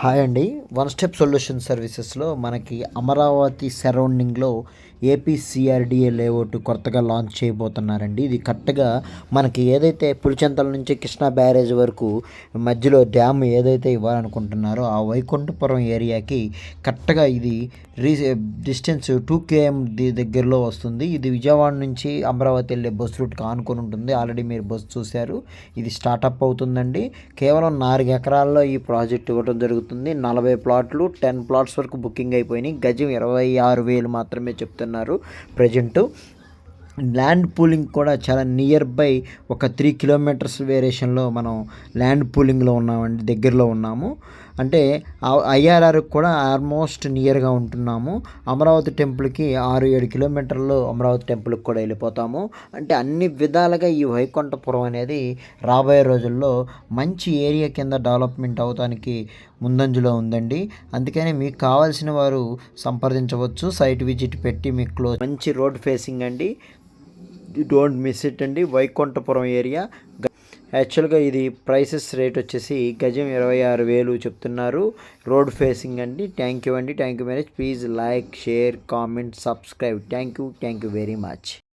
Hi అండి. One step solution సర్వీసెస్లో మనకి అమరావతి సరౌండింగ్లో ఏపీసీఆర్డీఏ లేఅవుట్ కొత్తగా లాంచ్ చేయబోతున్నారండి. ఇది కరెక్ట్గా మనకి ఏదైతే పులిచెంతల నుంచి కృష్ణా బ్యారేజ్ వరకు మధ్యలో డ్యామ్ ఏదైతే ఇవ్వాలనుకుంటున్నారో ఆ వైకుంఠపురం ఏరియాకి కరెక్ట్గా ఇది రీ డిస్టెన్స్ టూ కేఎం దగ్గరలో వస్తుంది. ఇది విజయవాడ నుంచి అమరావతి వెళ్ళే బస్ రూట్కి ఆనుకొని ఉంటుంది. ఆల్రెడీ మీరు బస్ చూశారు. ఇది స్టార్టప్ అవుతుందండి. కేవలం నాలుగు ఎకరాల్లో ఈ ప్రాజెక్ట్ ఇవ్వడం జరుగుతుంది. నలభై ప్లాట్లు టెన్ ప్లాట్స్ వరకు బుకింగ్ అయిపోయినాయి. గజం ఇరవై ఆరు వేలు మాత్రమే చెప్తున్నారు. ప్రజెంటు ల్యాండ్ పూలింగ్ కూడా చాలా నియర్ బై ఒక త్రీ కిలోమీటర్స్ వేరియేషన్లో మనం ల్యాండ్ పూలింగ్లో ఉన్నామండి దగ్గరలో ఉన్నాము. అంటే ఐఆర్ఆర్ కూడా ఆల్మోస్ట్ నియర్గా ఉంటున్నాము. అమరావతి టెంపుల్కి ఆరు ఏడు కిలోమీటర్లు అమరావతి టెంపుల్కి కూడా వెళ్ళిపోతాము. అంటే అన్ని విధాలుగా ఈ వైకుంఠపురం అనేది రాబోయే రోజుల్లో మంచి ఏరియా కింద డెవలప్మెంట్ అవడానికి ముందంజలో ఉందండి. అందుకని మీకు కావాల్సిన వారు సంప్రదించవచ్చు. సైట్ విజిట్ పెట్టి మీకు క్లోజ్ మంచి రోడ్ ఫేసింగ్ అండి. డోంట్ మిస్ ఇట్ అండి. వైకుంఠపురం ఏరియా. యాక్చువల్గా ఇది ప్రైసెస్ రేట్ వచ్చేసి గజం ఇరవై ఆరు వేలు చెప్తున్నారు. రోడ్ ఫేసింగ్ అండి. థ్యాంక్ యూ అండి. Thank you very much. Please like share comment subscribe. Thank you. Thank you very much.